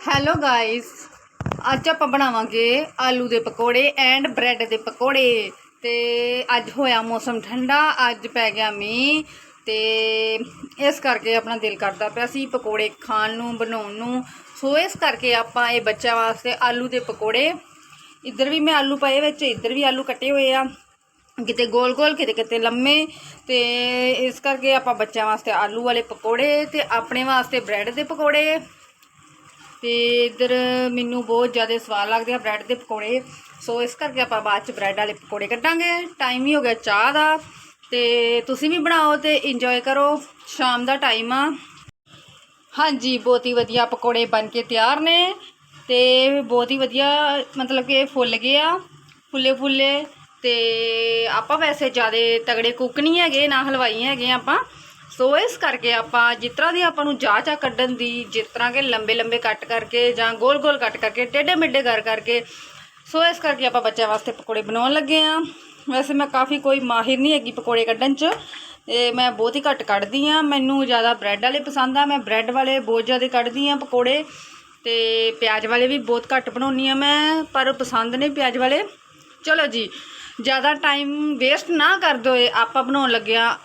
Hello guys ਅੱਜ ਆਪਾਂ ਬਣਾਵਾਂਗੇ ਆਲੂ ਦੇ ਪਕੌੜੇ ਐਂਡ ਬ੍ਰੈਡ ਦੇ ਪਕੌੜੇ। ਤੇ ਅੱਜ ਹੋਇਆ ਮੌਸਮ ਠੰਡਾ, ਅੱਜ ਪੈ ਗਿਆ ਮੀਂਹ। ਤੇ ਇਸ ਕਰਕੇ ਆਪਣਾ ਦਿਲ ਕਰਦਾ ਪਿਆ ਸੀ ਪਕੌੜੇ ਖਾਣ ਨੂੰ, ਬਣਾਉਣ ਨੂੰ। ਸੋ ਇਸ ਕਰਕੇ ਆਪਾਂ ਇਹ ਬੱਚਿਆਂ ਵਾਸਤੇ ਆਲੂ ਦੇ ਪਕੌੜੇ। ਇੱਧਰ ਵੀ ਮੈਂ ਆਲੂ ਪਏ ਵਿੱਚ, ਇੱਧਰ ਵੀ ਆਲੂ ਕੱਟੇ ਹੋਏ ਆ। ਕਿਤੇ ਗੋਲ ਗੋਲ, ਕਿਤੇ ਕਿਤੇ ਲੰਮੇ। ਤੇ ਇਸ ਕਰਕੇ ਆਪਾਂ ਬੱਚਿਆਂ ਵਾਸਤੇ ਆਲੂ ਵਾਲੇ ਪਕੌੜੇ ਤੇ ਆਪਣੇ ਵਾਸਤੇ ਬ੍ਰੈਡ ਦੇ ਪਕੌੜੇ। ਤੇ ਇਧਰ ਮੈਨੂੰ ਬਹੁਤ ਜ਼ਿਆਦਾ ਸਵਾਦ ਲੱਗਦੇ ਆ ਬ੍ਰੈਡ ਦੇ ਪਕੌੜੇ। ਸੋ ਇਸ ਕਰਕੇ ਆਪਾਂ ਬਾਅਦ ਚ ਬ੍ਰੈਡ ਵਾਲੇ ਪਕੌੜੇ ਕੱਢਾਂਗੇ। ਟਾਈਮ ਹੀ ਹੋ ਗਿਆ ਚਾਹ ਦਾ। ਤੇ ਤੁਸੀਂ ਵੀ ਬਣਾਓ ਤੇ ਇੰਜੋਏ ਕਰੋ। ਸ਼ਾਮ ਦਾ ਟਾਈਮ ਆ। ਹਾਂਜੀ, ਬਹੁਤ ਹੀ ਵਧੀਆ ਪਕੌੜੇ ਬਣ ਕੇ ਤਿਆਰ ਨੇ। ਤੇ ਬਹੁਤ ਹੀ ਵਧੀਆ ਮਤਲਬ ਕਿ ਫੁੱਲ ਗਏ ਆ, ਫੁੱਲੇ ਫੁੱਲੇ। ਤੇ ਆਪਾਂ ਵੈਸੇ ਜ਼ਿਆਦਾ ਤਗੜੇ ਕੁੱਕ ਨਹੀਂ ਹੈਗੇ, ਨਾ ਹਲਵਾਈ ਹੈਗੇ ਆਪਾਂ। ਸੋ ਇਸ ਕਰਕੇ ਆਪਾਂ ਜਿਸ ਤਰ੍ਹਾਂ ਦੀ ਆਪਾਂ ਨੂੰ ਜਾਚ ਆ ਕੱਢਣ ਦੀ, ਜਿਸ ਤਰ੍ਹਾਂ ਕਿ ਲੰਬੇ ਲੰਬੇ ਕੱਟ ਕਰਕੇ ਜਾਂ ਗੋਲ ਗੋਲ ਕੱਟ ਕਰਕੇ, ਟੇਢੇ ਮੇਢੇ ਕਰ ਕਰਕੇ, ਸੋ ਇਸ ਕਰਕੇ ਆਪਾਂ ਬੱਚਿਆਂ ਵਾਸਤੇ ਪਕੌੜੇ ਬਣਾਉਣ ਲੱਗੇ ਆ। ਵੈਸੇ ਮੈਂ ਕਾਫੀ ਕੋਈ ਮਾਹਿਰ ਨਹੀਂ ਹੈਗੀ ਪਕੌੜੇ ਕੱਢਣ 'ਚ। ਤੇ ਮੈਂ ਬਹੁਤ ਹੀ ਘੱਟ ਕੱਢਦੀ ਆ। ਮੈਨੂੰ ਜ਼ਿਆਦਾ ਬ੍ਰੈਡ ਵਾਲੇ ਪਸੰਦ ਆ। ਮੈਂ ਬ੍ਰੈਡ ਵਾਲੇ ਬਹੁਤ ਜ਼ਿਆਦਾ ਕੱਢਦੀ ਆ ਪਕੌੜੇ। ਤੇ ਪਿਆਜ਼ ਵਾਲੇ ਵੀ ਬਹੁਤ ਘੱਟ ਬਣਾਉਣੀ ਆ ਮੈਂ, ਪਰ ਪਸੰਦ ਨੇ ਪਿਆਜ਼ ਵਾਲੇ। ਚਲੋ ਜੀ, ਜ਼ਿਆਦਾ ਟਾਈਮ ਵੇਸਟ ਨਾ ਕਰ ਦਿਓ। ਆਪਾਂ ਬਣਾਉਣ ਲੱਗਿਆ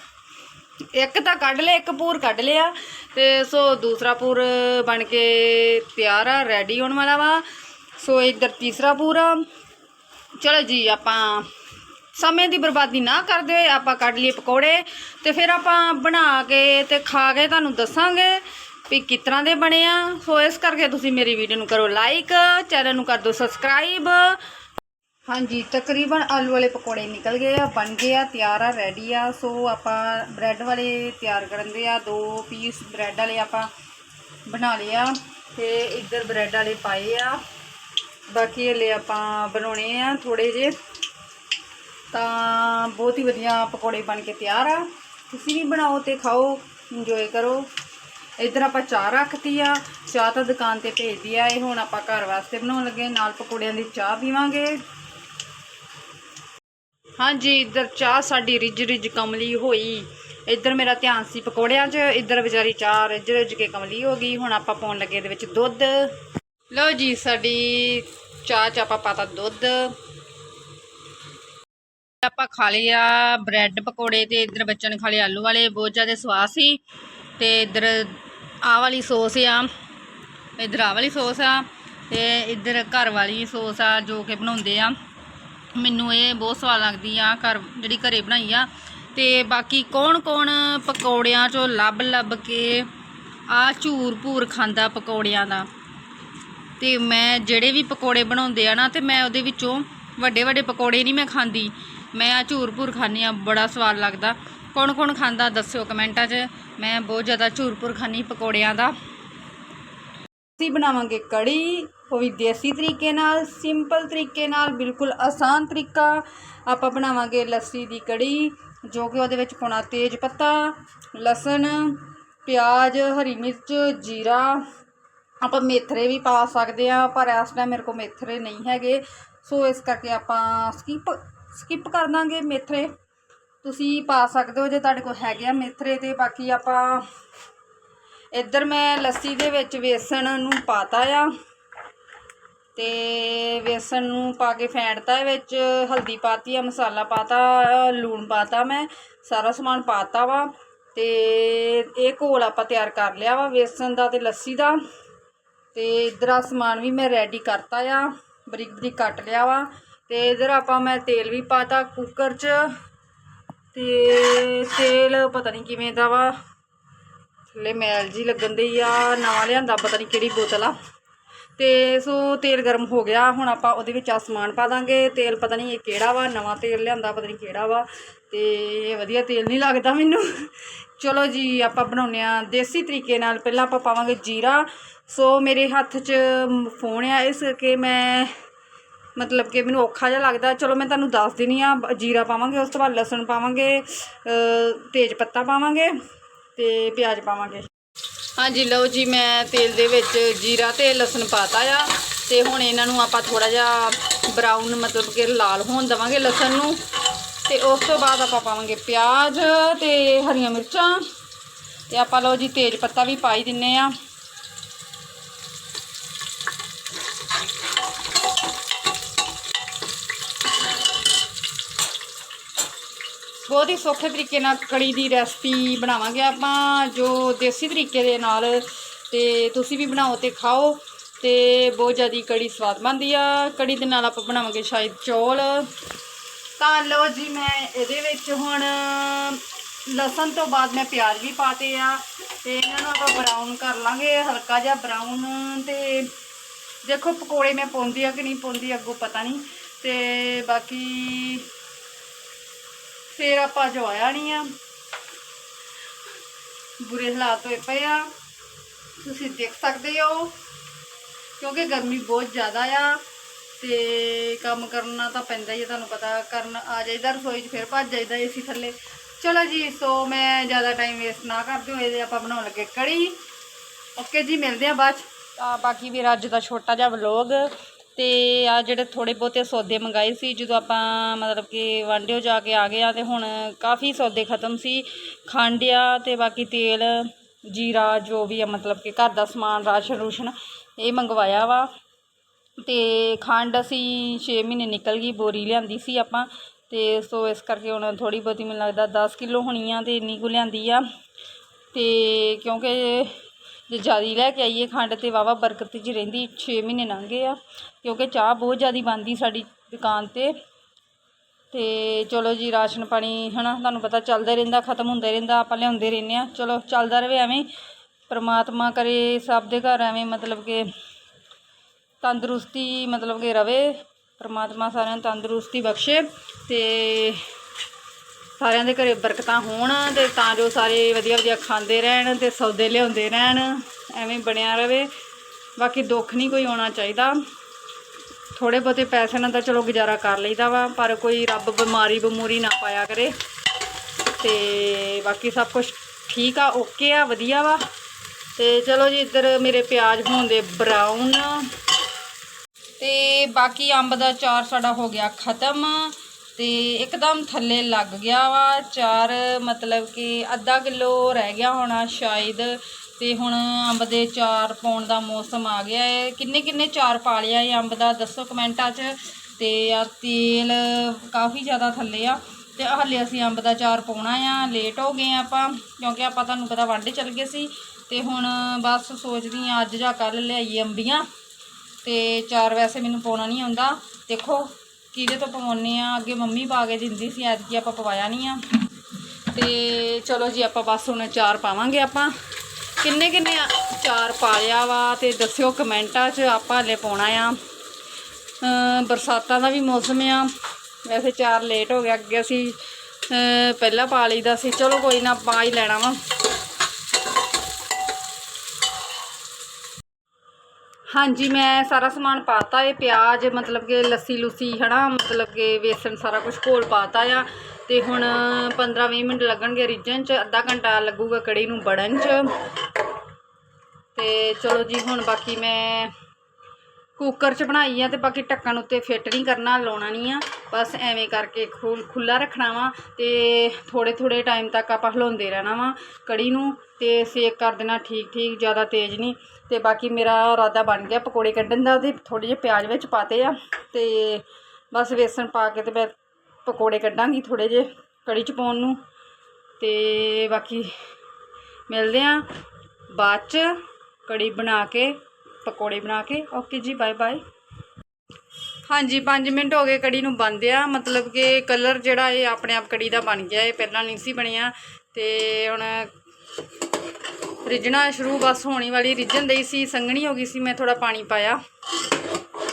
ਇੱਕ ਤਾਂ ਕੱਢ ਲਿਆ, ਇੱਕ ਪੂਰ ਕੱਢ ਲਿਆ ਤੇ ਸੋ ਦੂਸਰਾ ਪੂਰ ਬਣ ਕੇ ਤਿਆਰ ਆ ਰੈਡੀ ਹੋਣ ਵਾਲਾ ਵਾ। ਸੋ ਇੱਧਰ ਤੀਸਰਾ ਪੂਰ ਆ। ਚਲੋ ਜੀ, ਆਪਾਂ ਸਮੇਂ ਦੀ ਬਰਬਾਦੀ ਨਾ ਕਰਦੇ ਹੋਏ ਆਪਾਂ ਕੱਢ ਲਈਏ ਪਕੌੜੇ ਤੇ ਫਿਰ ਆਪਾਂ ਬਣਾ ਕੇ ਤੇ ਖਾ ਕੇ ਤੁਹਾਨੂੰ ਦੱਸਾਂਗੇ ਵੀ ਕਿਸ ਤਰ੍ਹਾਂ ਦੇ ਬਣੇ ਆ। ਸੋ ਇਸ ਕਰਕੇ ਤੁਸੀਂ ਮੇਰੀ ਵੀਡੀਓ ਨੂੰ ਕਰੋ ਲਾਈਕ ਚੈਨਲ ਨੂੰ ਕਰ ਦਿਓ ਸਬਸਕ੍ਰਾਈਬ ਹਾਂਜੀ, ਤਕਰੀਬਨ ਆਲੂ ਵਾਲੇ ਪਕੌੜੇ ਨਿਕਲ ਗਏ ਆ, ਬਣ ਗਏ ਆ, ਤਿਆਰ ਆ ਰੈਡੀ ਆ। ਸੋ ਆਪਾਂ ਬ੍ਰੈਡ ਵਾਲੇ ਤਿਆਰ ਕਰਨ ਦੇ ਆ, ਦੋ ਪੀਸ ਬ੍ਰੈਡ ਵਾਲੇ ਆਪਾਂ ਬਣਾ ਲਏ ਆ ਤੇ ਇੱਧਰ ਬ੍ਰੈਡ ਵਾਲੇ ਪਾਏ ਆ। ਬਾਕੀ ਹਲੇ ਆਪਾਂ ਬਣਾਉਣੇ ਆ ਥੋੜੇ ਜੇ ਤਾਂ ਬਹੁਤ ਹੀ ਵਧੀਆ ਪਕੌੜੇ ਬਣ ਕੇ ਤਿਆਰ ਆ। ਤੁਸੀਂ ਵੀ ਬਣਾਓ ਤੇ ਖਾਓ ਇੰਜੋਏ ਕਰੋ। ਇੱਧਰ ਆਪਾਂ ਚਾਹ ਰੱਖਤੀ ਆ, ਚਾਹ ਤਾਂ ਦੁਕਾਨ ਤੇ ਭੇਜਦੀ ਆ ਇਹ, ਹੁਣ ਆਪਾਂ ਘਰ ਵਾਸਤੇ ਬਣਾਉਣ ਲੱਗੇ ਨਾਲ ਪਕੌੜਿਆਂ ਦੀ ਚਾਹ ਪੀਵਾਂਗੇ। ਹਾਂਜੀ, ਇੱਧਰ ਚਾਹ ਸਾਡੀ ਰਿੱਝ ਰਿੱਝ ਕਮਲੀ ਹੋਈ। ਇੱਧਰ ਮੇਰਾ ਧਿਆਨ ਸੀ ਪਕੌੜਿਆਂ 'ਚ, ਇੱਧਰ ਵਿਚਾਰੀ ਚਾਹ ਰਿੱਝ ਰਿੱਝ ਕੇ ਕਮਲੀ ਹੋ ਗਈ। ਹੁਣ ਆਪਾਂ ਪਾਉਣ ਲੱਗੇ ਇਹਦੇ ਵਿੱਚ ਦੁੱਧ। ਲਓ ਜੀ, ਸਾਡੀ ਚਾਹ 'ਚ ਆਪਾਂ ਪਾਤਾ ਦੁੱਧ। ਆਪਾਂ ਖਾ ਲਿਆ ਬ੍ਰੈਡ ਪਕੌੜੇ ਤੇ ਇੱਧਰ ਬੱਚਿਆਂ ਨੇ ਖਾ ਲਿਆ ਆਲੂ ਵਾਲੇ, ਬਹੁਤ ਜ਼ਿਆਦਾ ਸਵਾਦ ਸੀ। ਤੇ ਇੱਧਰ ਆਹ ਵਾਲੀ ਸੌਸ ਆ, ਇੱਧਰ ਆਹ ਵਾਲੀ ਸੌਸ ਆ, ਤੇ ਇੱਧਰ ਘਰ ਵਾਲੀ ਸੌਸ ਆ ਜੋ ਕਿ ਬਣਾਉਂਦੇ ਆ। ਮੈਨੂੰ ਇਹ ਬਹੁਤ ਸਵਾਦ ਲੱਗਦੀ ਆ, ਘਰ ਜਿਹੜੀ ਘਰੇ ਬਣਾਈ ਆ। ਤੇ ਬਾਕੀ ਕੌਣ ਕੌਣ ਪਕੌੜਿਆਂ ਚੋਂ ਲੱਭ ਲੱਭ ਕੇ ਆ ਝੂਰ ਭੂਰ ਖਾਂਦਾ ਪਕੌੜਿਆਂ ਦਾ। ਤੇ ਮੈਂ ਜਿਹੜੇ ਵੀ ਪਕੌੜੇ ਬਣਾਉਂਦੇ ਆ ਨਾ, ਤੇ ਮੈਂ ਉਹਦੇ ਵਿੱਚੋਂ ਵੱਡੇ ਵੱਡੇ ਪਕੌੜੇ ਨਹੀਂ ਮੈਂ ਖਾਂਦੀ। ਮੈਂ ਆ ਝੂਰ ਭੂਰ ਖਾਂਦੀ ਆ, ਬੜਾ ਸਵਾਦ ਲੱਗਦਾ। ਕੌਣ ਕੌਣ ਖਾਂਦਾ ਦੱਸਿਓ ਕਮੈਂਟਾਂ 'ਚ। ਮੈਂ ਬਹੁਤ ਜ਼ਿਆਦਾ ਝੂਰ ਭੂਰ ਖਾਂਦੀ ਪਕੌੜਿਆਂ ਦਾ। ਅਸੀਂ ਬਣਾਵਾਂਗੇ ਕੜੀ ਉਹ ਵੀ ਦੇਸੀ ਤਰੀਕੇ ਨਾਲ, ਸਿੰਪਲ ਤਰੀਕੇ ਨਾਲ, ਬਿਲਕੁਲ ਆਸਾਨ ਤਰੀਕਾ ਆਪਾਂ ਬਣਾਵਾਂਗੇ ਲੱਸੀ ਦੀ ਕੜੀ, ਜੋ ਕਿ ਉਹਦੇ ਵਿੱਚ ਪਾਉਣਾ ਤੇਜ ਪੱਤਾ, ਲਸਣ, ਪਿਆਜ਼, ਹਰੀ ਮਿਰਚ, ਜੀਰਾ। ਆਪਾਂ ਮੇਥਰੇ ਵੀ ਪਾ ਸਕਦੇ ਆ ਪਰ ਇਸ ਟਾਈਮ ਮੇਰੇ ਕੋਲ ਮੇਥਰੇ ਨਹੀਂ ਹੈਗੇ। ਸੋ ਇਸ ਕਰਕੇ ਆਪਾਂ ਸਕਿਪ ਸਕਿਪ ਕਰ ਦਾਂਗੇ ਮੇਥਰੇ। ਤੁਸੀਂ ਪਾ ਸਕਦੇ ਹੋ ਜੇ ਤੁਹਾਡੇ ਕੋਲ ਹੈਗੇ ਆ ਮੇਥਰੇ ਤੇ। ਬਾਕੀ ਆਪਾਂ, ਇੱਧਰ ਮੈਂ ਲੱਸੀ ਦੇ ਵਿੱਚ ਵੇਸਣ ਨੂੰ ਪਾਤਾ ਆ। ਤੇ ਵੇਸਣ ਨੂੰ ਪਾ ਕੇ ਫੈਂਟਤਾ ਵਿੱਚ, ਹਲਦੀ ਪਾਤੀ ਆ, ਮਸਾਲਾ ਪਾਤਾ, ਲੂਣ ਪਾਤਾ ਮੈਂ, ਸਾਰਾ ਸਮਾਨ ਪਾਤਾ ਵਾ। ਤੇ ਇਹ ਘੋਲ ਆਪਾਂ ਤਿਆਰ ਕਰ ਲਿਆ ਵਾ ਵੇਸਣ ਦਾ ਤੇ ਲੱਸੀ ਦਾ। ਤੇ ਇਧਰ ਆ ਸਮਾਨ ਵੀ ਮੈਂ ਰੈਡੀ ਕਰਤਾ ਆ, ਬਰੀਕ ਬਰੀਕ ਕੱਟ ਲਿਆ ਵਾ। ਤੇ ਇਧਰ ਆਪਾਂ ਮੈਂ ਤੇਲ ਵੀ ਪਾਤਾ ਕੁੱਕਰ 'ਚ। ਤੇ ਤੇਲ ਪਤਾ ਨਹੀਂ ਕਿਵੇਂ ਦਾ ਵਾ, ਥੱਲੇ ਮੈਲ ਜੀ ਲੱਗਣ ਦੀ ਆ, ਨਵਾਂ ਲਿਆਂਦਾ, ਪਤਾ ਨਹੀਂ ਕਿਹੜੀ ਬੋਤਲ ਆ। ਤੇ ਸੋ ਤੇਲ ਗਰਮ ਹੋ ਗਿਆ। ਹੁਣ ਆਪਾਂ ਉਹਦੇ ਵਿੱਚ ਆ ਸਮਾਨ ਪਾ ਦਾਂਗੇ। ਤੇਲ ਪਤਾ ਨਹੀਂ ਇਹ ਕਿਹੜਾ ਵਾ, ਨਵਾਂ ਤੇਲ ਲਿਆਂਦਾ ਪਤਾ ਨਹੀਂ ਕਿਹੜਾ ਵਾ ਤੇ ਇਹ ਵਧੀਆ ਤੇਲ ਨਹੀਂ ਲੱਗਦਾ ਮੈਨੂੰ। ਚਲੋ ਜੀ, ਆਪਾਂ ਬਣਾਉਂਦੇ ਆ ਦੇਸੀ ਤਰੀਕੇ ਨਾਲ। ਪਹਿਲਾਂ ਆਪਾਂ ਪਾਵਾਂਗੇ ਜੀਰਾ। ਸੋ ਮੇਰੇ ਹੱਥ 'ਚ ਫੋਨ ਆ ਇਸ ਕਰਕੇ ਮੈਂ ਮਤਲਬ ਕਿ ਮੈਨੂੰ ਔਖਾ ਜਿਹਾ ਲੱਗਦਾ। ਚਲੋ ਮੈਂ ਤੁਹਾਨੂੰ ਦੱਸ ਦਿੰਨੀ ਆ ਜੀਰਾ ਪਾਵਾਂਗੇ, ਉਸ ਤੋਂ ਬਾਅਦ ਲਸਣ ਪਾਵਾਂਗੇ ਤੇਜ ਪੱਤਾ ਪਾਵਾਂਗੇ ਤੇ ਪਿਆਜ਼ ਪਾਵਾਂਗੇ। ਹਾਂਜੀ, ਲਓ ਜੀ, ਮੈਂ ਤੇਲ ਦੇ ਵਿੱਚ ਜੀਰਾ ਤੇ ਲਸਣ ਪਾਤਾ ਆ ਤੇ ਹੁਣ ਇਹਨਾਂ ਨੂੰ ਆਪਾਂ ਥੋੜਾ ਜਿਹਾ ਬਰਾਊਨ ਮਤਲਬ ਕਿ ਲਾਲ ਹੋਣ ਦਵਾਂਗੇ ਲਸਣ ਨੂੰ। ਤੇ ਉਸ ਤੋਂ ਬਾਅਦ ਆਪਾਂ ਪਾਵਾਂਗੇ ਪਿਆਜ਼ ਤੇ ਹਰੀਆਂ ਮਿਰਚਾਂ। ਤੇ ਆਪਾਂ ਲਓ ਜੀ, ਤੇਜ ਪੱਤਾ ਵੀ ਪਾਈ ਦਿੰਨੇ ਆ। ਬਹੁਤ ਹੀ ਸੌਖੇ ਤਰੀਕੇ ਨਾਲ ਕੜੀ ਦੀ ਰੈਸਪੀ ਬਣਾਵਾਂਗੇ ਆਪਾਂ, ਜੋ ਦੇਸੀ ਤਰੀਕੇ ਦੇ ਨਾਲ ਤੇ ਤੁਸੀਂ ਵੀ ਬਣਾਓ ਤੇ ਖਾਓ ਤੇ ਬਹੁਤ ਜ਼ਿਆਦਾ ਕੜੀ ਸਵਾਦ ਬਣਦੀ ਆ। ਕੜੀ ਦੇ ਨਾਲ ਆਪਾਂ ਬਣਾਵਾਂਗੇ ਸ਼ਾਇਦ ਚੌਲ। ਤਾਂ ਲਓ ਜੀ ਮੈਂ ਇਹਦੇ ਵਿੱਚ ਹੁਣ ਲਸਣ ਤੋਂ ਬਾਅਦ ਮੈਂ ਪਿਆਜ਼ ਵੀ ਪਾਤੇ ਆ ਤੇ ਇਹਨਾਂ ਨੂੰ ਆਪਾਂ ਬਰਾਊਨ ਕਰ ਲਾਂਗੇ, ਹਲਕਾ ਜਿਹਾ ਬਰਾਊਨ ਤੇ ਦੇਖੋ ਪਕੌੜੇ ਮੈਂ ਪਾਉਂਦੀ ਆ ਕਿ ਨਹੀਂ ਪਾਉਂਦੀ ਅੱਗੋਂ ਪਤਾ ਨਹੀਂ ਤੇ ਬਾਕੀ ਫਿਰ ਆਪਾਂ ਜੋ ਆਇਆ ਨਹੀਂ ਆ। ਬੁਰੇ ਹਾਲਾਤ ਹੋਏ ਪਏ ਆ। ਤੁਸੀਂ ਦੇਖ ਸਕਦੇ ਹੋ, ਕਿਉਂਕਿ ਗਰਮੀ ਬਹੁਤ ਜ਼ਿਆਦਾ ਆ ਤੇ ਕੰਮ ਕਰਨਾ ਤਾਂ ਪੈਂਦਾ ਹੀ ਆ, ਤੁਹਾਨੂੰ ਪਤਾ ਕਰਨ ਆ ਜਾਈਦਾ, ਰਸੋਈ 'ਚ ਫਿਰ ਭੱਜ ਜਾਈਦਾ ਏਸੀ ਥੱਲੇ। ਚਲੋ ਜੀ, ਸੋ ਮੈਂ ਜ਼ਿਆਦਾ ਟਾਈਮ ਵੇਸਟ ਨਾ ਕਰਦੇ ਹੋਏ ਇਹਦੇ ਆਪਾਂ ਬਣਾਉਣ ਲੱਗੇ ਕੜੀ। ਓਕੇ ਜੀ, ਮਿਲਦੇ ਆ ਬਾਅਦ 'ਚ। ਬਾਕੀ ਵੀਰ ਅੱਜ ਦਾ ਛੋਟਾ ਜਿਹਾ ਵਲੋਗ ਤੇ ਆ ਜਿਹੜੇ ਥੋੜੇ ਬਹੁਤੇ ਸੌਦੇ ਮੰਗਾਏ ਸੀ, ਜਦੋਂ ਆਪਾਂ ਮਤਲਬ ਕਿ ਵਾਂਡਿਓ ਜਾ ਕੇ ਆ ਗਏ ਆ ਤੇ ਹੁਣ ਕਾਫੀ ਸੌਦੇ ਖਤਮ ਸੀ। ਖੰਡ ਆ ਤੇ ਬਾਕੀ ਤੇਲ, ਜੀਰਾ ਜੋ ਵੀ ਆ, ਮਤਲਬ ਕਿ ਘਰ ਦਾ ਸਮਾਨ, ਰਾਸ਼ਨ ਰੂਸ਼ਨ ਇਹ ਮੰਗਵਾਇਆ ਵਾ। ਤੇ ਖੰਡ ਅਸੀਂ 6 ਮਹੀਨੇ ਨਿਕਲ ਗਈ, ਬੋਰੀ ਲਿਆਂਦੀ ਸੀ ਆਪਾਂ। ਤੇ ਸੋ ਇਸ ਕਰਕੇ ਹੁਣ ਥੋੜੀ ਬਹੁਤੀ ਮੈਨੂੰ ਲੱਗਦਾ 10 ਕਿਲੋ ਹੋਣੀ ਆ ਤੇ ਇੰਨੀ ਕੁ ਲਿਆਂਦੀ ਆ। ਤੇ ਕਿਉਂਕਿ ਜੇ ਜ਼ਿਆਦਾ ਲੈ ਕੇ ਆਈਏ ਖੰਡ ਤੇ ਵਾਵਾ ਬਰਕਤ 'ਚ ਰਹਿੰਦੀ 6 ਮਹੀਨੇ ਲੰਘੇ ਆ, ਕਿਉਂਕਿ ਚਾਹ ਬਹੁਤ ਜ਼ਿਆਦਾ ਬਣਦੀ ਸਾਡੀ ਦੁਕਾਨ ਤੇ। ਤੇ ਚਲੋ ਜੀ, ਰਾਸ਼ਨ ਪਾਣੀ, ਹਨਾ, ਤੁਹਾਨੂੰ ਪਤਾ ਚੱਲਦਾ ਰਹਿੰਦਾ, ਖਤਮ ਹੁੰਦਾ ਰਹਿੰਦਾ, ਆਪਾਂ ਲਿਆਉਂਦੇ ਰਹਿੰਦੇ ਆ। ਚਲੋ, ਚੱਲਦਾ ਰਵੇ ਐਵੇਂ ਪਰਮਾਤਮਾ ਕਰੇ ਸਭ ਦੇ ਘਰ, ਐਵੇਂ ਮਤਲਬ ਕਿ ਤੰਦਰੁਸਤੀ ਮਤਲਬ ਕਿ ਰਵੇ, ਪਰਮਾਤਮਾ ਸਾਰਿਆਂ ਨੂੰ ਤੰਦਰੁਸਤੀ ਬਖਸ਼ੇ ਤੇ ਸਾਰਿਆਂ ਦੇ ਘਰੇ ਬਰਕਤਾਂ ਹੋਣ ਤੇ ਤਾਂ ਜੋ ਸਾਰੇ ਵਧੀਆ ਵਧੀਆ ਖਾਂਦੇ ਰਹਿਣ ਤੇ ਸੌਦੇ ਲਿਆਉਂਦੇ ਰਹਿਣ, ਐਵੇਂ ਬਣਿਆ ਰਵੇ। ਬਾਕੀ ਦੁੱਖ ਨਹੀਂ ਕੋਈ ਆਉਣਾ ਚਾਹੀਦਾ। ਥੋੜੇ ਬਹੁਤੇ ਪੈਸੇ ਨਾਲ ਤਾਂ ਚਲੋ ਗੁਜ਼ਾਰਾ ਕਰ ਲਈਦਾ ਵਾ, ਪਰ ਕੋਈ ਰੱਬ ਬਿਮਾਰੀ ਬਮੂਰੀ ਨਾ ਪਾਇਆ ਕਰੇ। ਤੇ ਬਾਕੀ ਸਭ ਕੁਝ ਠੀਕ ਆ, ਓਕੇ ਆ, ਵਧੀਆ ਵਾ। ਤੇ ਚਲੋ ਜੀ, ਇੱਧਰ ਮੇਰੇ ਪਿਆਜ਼ ਹੋਣ ਬਰਾਊਨ ਤੇ ਬਾਕੀ ਅੰਬ ਦਾ ਚਾਰ ਸਾਡਾ ਹੋ ਗਿਆ ਖਤਮ। ਤੇ ਇੱਕਦਮ ਥੱਲੇ ਲੱਗ ਗਿਆ ਵਾ, ਚਾਰ ਮਤਲਬ ਕਿ ਅੱਧਾ ਕਿਲੋ ਰਹਿ ਗਿਆ ਹੋਣਾ ਸ਼ਾਇਦ, ਤੇ ਹੁਣ ਅੰਬ ਦੇ ਚਾਰ ਪਾਉਣ ਦਾ ਮੌਸਮ ਆ ਗਿਆ ਹੈ ਕਿੰਨੇ ਕਿੰਨੇ ਚਾਰ ਪਾ ਲਿਆ ਇਹ ਅੰਬ ਦਾ, ਦੱਸੋ ਕਮੈਂਟਾਂ 'ਚ। ਤੇ ਆ ਤੇਲ ਕਾਫੀ ਜ਼ਿਆਦਾ ਥੱਲੇ ਆ, ਤੇ ਹਾਲੇ ਅਸੀਂ ਅੰਬ ਦਾ ਚਾਰ ਪਾਉਣਾ ਆ ਲੇਟ ਹੋ ਗਏ ਆ ਆਪਾਂ, ਕਿਉਂਕਿ ਆਪਾਂ ਤੁਹਾਨੂੰ ਪਤਾ ਵਾਂਡੇ ਚੱਲ ਗਏ ਸੀ। ਤੇ ਹੁਣ ਬਸ ਸੋਚਦੀ ਆ ਅੱਜ ਜਾਂ ਕੱਲ ਲਿਆਈਏ ਅੰਬੀਆਂ। ਤੇ ਚਾਰ ਵੈਸੇ ਮੈਨੂੰ ਪਾਉਣਾ ਨਹੀਂ ਆਉਂਦਾ। ਦੇਖੋ ਕਿਹਦੇ ਤੋਂ ਪਵਾਉਣੇ ਆ? ਅੱਗੇ ਮੰਮੀ ਪਾ ਕੇ ਦਿੰਦੀ ਸੀ, ਐਤਕੀ ਆਪਾਂ ਪਵਾਇਆ ਨਹੀਂ ਆ। ਤੇ ਚਲੋ ਜੀ, ਆਪਾਂ ਬਸ ਹੁਣ ਚਾਰ ਪਾਵਾਂਗੇ ਆਪਾਂ। ਕਿੰਨੇ ਕਿੰਨੇ ਚਾਰ ਪਾ ਲਿਆ ਵਾ ਤੇ ਦੱਸਿਓ ਕਮੈਂਟਾਂ 'ਚ, ਆਪਾਂ ਹਲੇ ਪਾਉਣਾ ਆ। ਬਰਸਾਤਾਂ ਦਾ ਵੀ ਮੌਸਮ ਆ। ਵੈਸੇ ਚਾਰ ਲੇਟ ਹੋ ਗਿਆ, ਅੱਗੇ ਅਸੀਂ ਪਹਿਲਾਂ ਪਾ ਲਈਦਾ ਸੀ। ਚਲੋ ਕੋਈ ਨਾ, ਪਾ ਹੀ ਲੈਣਾ ਵਾ। ਹਾਂਜੀ, ਮੈਂ ਸਾਰਾ ਸਮਾਨ ਪਾਤਾ ਏ, ਪਿਆਜ਼, ਮਤਲਬ ਕਿ ਲੱਸੀ ਲੁੱਸੀ, ਹਨਾ, ਮਤਲਬ ਕਿ ਵੇਸਣ ਸਾਰਾ ਕੁਝ ਘੋਲ ਪਾਤਾ ਆ। ਤੇ ਹੁਣ 15-20 ਮਿੰਟ ਲੱਗਣਗੇ ਰਿੱਝਣ ਚ, ਅੱਧਾ ਘੰਟਾ ਲੱਗੂਗਾ ਕੜੀ ਨੂੰ ਬੜਨ ਚ। ਤੇ ਚਲੋ ਜੀ, ਹੁਣ ਬਾਕੀ ਮੈਂ ਕੁੱਕਰ 'ਚ ਬਣਾਈ ਆ ਤੇ ਬਾਕੀ ਢੱਕਣ ਉੱਤੇ ਫਿੱਟ ਨਹੀਂ ਕਰਨਾ, ਲਾਉਣਾ ਨਹੀਂ ਆ। ਬਸ ਐਵੇਂ ਕਰਕੇ ਖੁੱਲ ਖੁੱਲਾ ਰੱਖਣਾ ਵਾ ਤੇ ਥੋੜੇ ਥੋੜੇ ਟਾਈਮ ਤੱਕ ਆਪਾਂ ਹਿਲਾਉਂਦੇ ਰਹਿਣਾ ਵਾ ਕੜੀ ਨੂੰ ਤੇ ਸੇਕ ਕਰ ਦੇਣਾ ਠੀਕ ਠੀਕ, ਜ਼ਿਆਦਾ ਤੇਜ਼ ਨਹੀਂ। ਤੇ ਬਾਕੀ ਮੇਰਾ ਇਰਾਦਾ ਬਣ ਗਿਆ ਪਕੌੜੇ ਕੱਢਣ ਦਾ ਉਹਦੇ ਥੋੜੇ ਜਿਹੇ ਪਿਆਜ਼ ਵਿੱਚ ਪਾਤੇ ਆ ਤੇ ਬਸ ਵੇਸਣ ਪਾ ਕੇ ਤੇ ਮੈਂ ਪਕੌੜੇ ਕੱਢਾਂਗੀ ਥੋੜੇ ਜਿਹੇ ਕੜੀ 'ਚ ਪਾਉਣ ਨੂੰ। ਤੇ ਬਾਕੀ ਮਿਲਦੇ ਆ ਬਾਅਦ 'ਚ ਕੜੀ ਬਣਾ ਕੇ ਪਕੌੜੇ ਬਣਾ ਕੇ। ਓਕੇ ਜੀ ਬਾਏ ਬਾਏ ਹਾਂਜੀ 5 ਮਿੰਟ ਹੋ ਗਏ ਕੜੀ ਨੂੰ ਬੰਦਿਆ। ਮਤਲਬ ਕਿ ਕਲਰ ਜਿਹੜਾ ਇਹ ਆਪਣੇ ਆਪ ਕੜੀ ਦਾ ਬਣ ਗਿਆ। ਇਹ ਪਹਿਲਾਂ ਨਹੀਂ ਸੀ ਬਣਿਆ। ਤੇ ਹੁਣ ਰਿੱਝਣਾ ਸ਼ੁਰੂ ਬਸ ਹੋਣੀ ਵਾਲੀ। ਰਿੱਝਣ ਦਈ ਸੀ, ਸੰਘਣੀ ਹੋ ਗਈ ਸੀ। ਮੈਂ ਥੋੜਾ ਪਾਣੀ ਪਾਇਆ।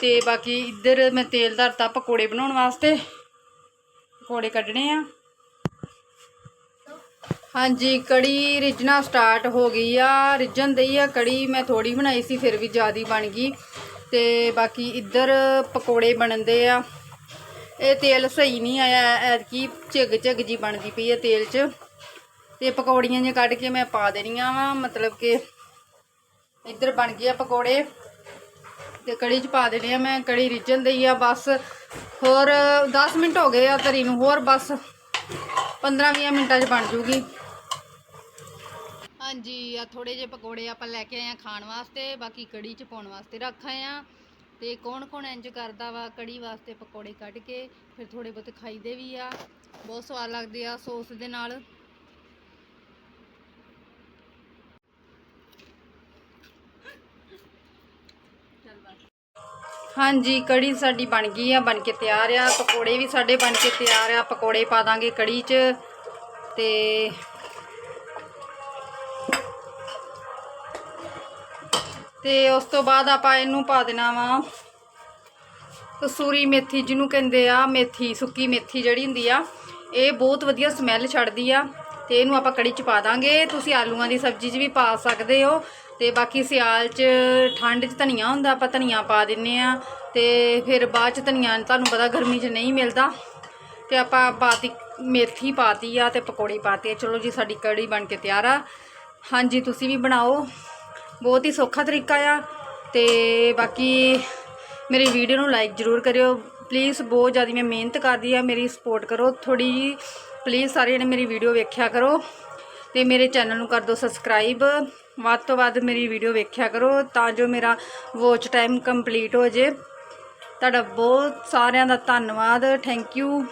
ਤੇ ਬਾਕੀ ਇੱਧਰ ਮੈਂ ਤੇਲ ਧਰਤਾ ਪਕੌੜੇ ਬਣਾਉਣ ਵਾਸਤੇ। ਪਕੌੜੇ ਕੱਢਣੇ ਆ। ਹਾਂਜੀ, ਕੜੀ ਰਿੱਝਣਾ ਸਟਾਰਟ ਹੋ ਗਈ ਆ। ਰਿੱਝਣ ਦਈ ਆ ਕੜੀ, ਮੈਂ ਥੋੜੀ ਬਣਾਈ ਸੀ, ਫਿਰ ਵੀ ਜ਼ਿਆਦੀ ਬਣ ਗਈ। ਤੇ ਬਾਕੀ ਇੱਧਰ ਪਕੌੜੇ ਬਣਦੇ ਆ। ਇਹ ਤੇਲ ਸਹੀ ਨਹੀਂ ਆਇਆ, ਐਤਕੀ ਝਿੱਗ ਝਿੱਗ ਜੀ ਬਣਦੀ ਪਈ ਆ ਤੇਲ 'ਚ। ਤੇ ਪਕੌੜੀਆਂ ਜਿਹੀਆਂ ਕੱਢ ਕੇ ਮੈਂ ਪਾ ਦੇਣੀਆਂ ਵਾ, ਮਤਲਬ ਕਿ ਇੱਧਰ ਬਣ ਗਏ ਆ ਪਕੌੜੇ। ਤੇ ਕੜੀ 'ਚ ਪਾ ਦੇਣੇ ਆ ਮੈਂ, ਕੜੀ ਰਿੱਝਣ ਦਈ ਆ, ਬਸ। ਹੋਰ 10 ਮਿੰਟ ਹੋ ਗਏ ਆ ਤਰੀ ਨੂੰ, ਹੋਰ ਬਸ। 15-20 ਮਿੰਟਾਂ 'ਚ ਬਣ ਜੂਗੀ। ਹਾਂਜੀ ਆ ਥੋੜੇ ਜਿਹੇ ਪਕੌੜੇ ਆਪਾਂ ਲੈ ਕੇ ਆਏ ਆ ਖਾਣ ਵਾਸਤੇ, ਬਾਕੀ ਕੜੀ 'ਚ ਪਾਉਣ ਵਾਸਤੇ ਰੱਖ ਆਏ ਆ ਤੇ ਕੌਣ ਕੌਣ ਇੰਜ ਕਰਦਾ ਵਾ ਕੜੀ ਵਾਸਤੇ ਪਕੌੜੇ ਕੱਢ ਕੇ, ਫਿਰ ਥੋੜੇ ਬਹੁਤ ਖਾਈਦੇ ਵੀ ਆ। ਬਹੁਤ ਸਵਾਦ ਲੱਗਦੇ ਆ ਸੌਸ ਦੇ ਨਾਲ। ਹਾਂਜੀ, ਕੜੀ ਸਾਡੀ ਬਣ ਗਈ ਆ, ਬਣ ਕੇ ਤਿਆਰ ਆ। ਪਕੌੜੇ ਵੀ ਸਾਡੇ ਬਣ ਕੇ ਤਿਆਰ ਆ। ਪਕੌੜੇ ਪਾ ਦਾਂਗੇ ਕੜੀ 'ਚ। ਤੇ ਤੇ ਉਸ ਤੋਂ ਬਾਅਦ ਆਪਾਂ ਇਹਨੂੰ ਪਾ ਦੇਣਾ ਵਾ ਕਸੂਰੀ ਮੇਥੀ ਜਿਹਨੂੰ ਕਹਿੰਦੇ ਆ, ਮੇਥੀ, ਸੁੱਕੀ ਮੇਥੀ ਜਿਹੜੀ ਹੁੰਦੀ ਆ, ਇਹ ਬਹੁਤ ਵਧੀਆ ਸਮੈਲ ਛੱਡਦੀ ਆ ਤੇ ਇਹਨੂੰ ਆਪਾਂ ਕੜੀ ਚ ਪਾ ਦਾਂਗੇ। ਤੁਸੀਂ ਆਲੂਆਂ ਦੀ ਸਬਜ਼ੀ 'ਚ ਵੀ ਪਾ ਸਕਦੇ ਹੋ ਤੇ ਬਾਕੀ ਸਿਆਲ 'ਚ ਠੰਡ 'ਚ ਧਨੀਆ ਹੁੰਦਾ, ਆਪਾਂ ਧਨੀਆ ਪਾ ਦਿੰਨੇ ਆ ਤੇ ਫਿਰ ਬਾਅਦ 'ਚ ਧਨੀਆ ਤੁਹਾਨੂੰ ਪਤਾ ਗਰਮੀ 'ਚ ਨਹੀਂ ਮਿਲਦਾ ਤੇ ਆਪਾਂ ਪਾਤੀ ਮੇਥੀ ਪਾਤੀ ਆ ਤੇ ਪਕੌੜੇ ਪਾਤੀ ਚਲੋ ਜੀ, ਸਾਡੀ ਕੜੀ ਬਣ ਕੇ ਤਿਆਰ ਆ। ਹਾਂਜੀ, ਤੁਸੀਂ ਵੀ ਬਣਾਓ। ਬਹੁਤ ਹੀ ਸੌਖਾ ਤਰੀਕਾ ਆ ਤੇ ਬਾਕੀ ਮੇਰੀ ਵੀਡੀਓ ਨੂੰ ਲਾਈਕ ਜ਼ਰੂਰ ਕਰਿਓ। ਪਲੀਜ਼ ਬਹੁਤ ਜ਼ਿਆਦਾ ਮੈਂ ਮਿਹਨਤ ਕਰਦੀ ਆ, ਮੇਰੀ ਸਪੋਰਟ ਕਰੋ। ਥੋੜੀ ਜੀ ਪਲੀਜ਼ ਸਾਰੇ ਜਣੇ ਮੇਰੀ ਵੀਡੀਓ ਵੇਖਿਆ ਕਰੋ ਤੇ ਮੇਰੇ ਚੈਨਲ ਨੂੰ ਕਰ ਦਿਓ ਸਬਸਕ੍ਰਾਈਬ ਵੱਧ ਤੋਂ ਵੱਧ ਮੇਰੀ ਵੀਡੀਓ ਵੇਖਿਆ ਕਰੋ ਤਾਂ ਜੋ ਮੇਰਾ ਵਾਚ ਟਾਈਮ ਕੰਪਲੀਟ ਹੋ ਜੇ। ਤੁਹਾਡਾ ਬਹੁਤ ਸਾਰਿਆਂ ਦਾ ਧੰਨਵਾਦ। Thank you